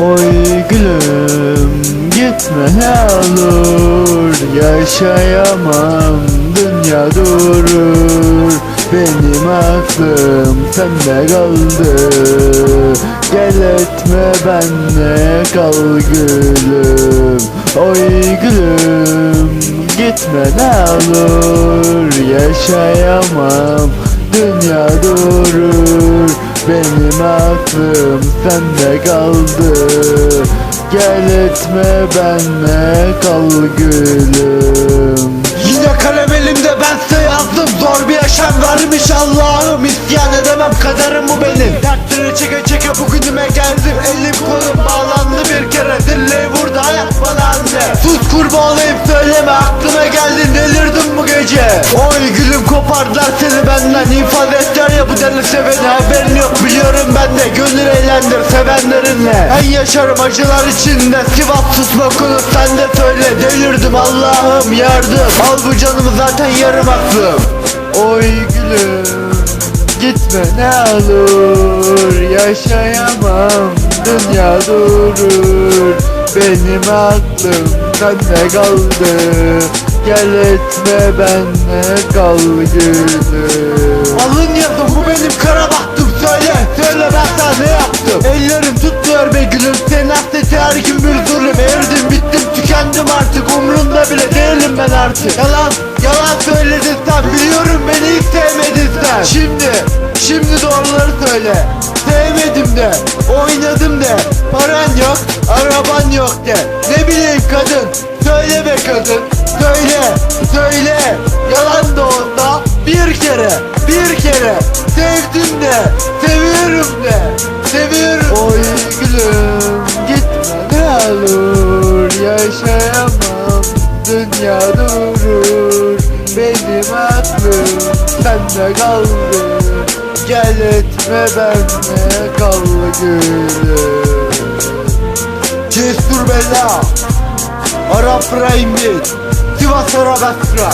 Oy gülüm gitme ne olur. Yaşayamam dünya durur. Benim aklım sende kaldı. Gel etme benle kal gülüm. Oy gülüm gitme ne olur. Yaşayamam dünya durur Benim aklım sende kaldı. Gel etme benle kal gülüm. Yine kalem elimde ben size yazdım. Zor bir yaşam vermiş Allah'ım. İsyan edemem kaderim bu benim. Dertleri çeke çeke bugünüme geldim Elim kolum bağlandı bir kere. Dilleyi vurdu hayat bana anne. Sus kurban olayım söyleme aklıma geldin Delirdim bu gece. Oy gülüm kopardılar seni benden. İnfaz ya bu deli seveni Haberin yok biliyorum ben de. Gönül eğlendir sevenlerinle. Ben yaşarım acılar içinde. Sivas susma konu sen de söyle. Delirdim Allah'ım yardım. Al bu canımı zaten yarım aklım. Oy gülüm gitme ne olur. Yaşayamam dünya durur. Benim aklım sende kaldı. Gel etme benle kal gülüm. Alın bu benim kara bahtım söyle. Söyle ben sana ne yaptım? Ellerim tutmuyor be gülüm. Senin hasreti her gün bir zulüm. Erdim bittim tükendim artık. Umrunda bile değilim ben artık. Yalan yalan söyledin sen. Biliyorum beni hiç sevmedin sen. Şimdi şimdi doğruları söyle. Sevmedim de oynadım de. Paran yok araban yok de. Ne bileyim kadın? Söyle be kadın. Söyle söyle. Yalan da olsa bir seviyorum de Seviyorum. Oy gülüm gitme ne olur. Yaşayamam dünya durur. Benim aklım sende kaldı. Gel etme benle kal gülüm. Cesur Bella Arap Rahimli Sivas Arabastra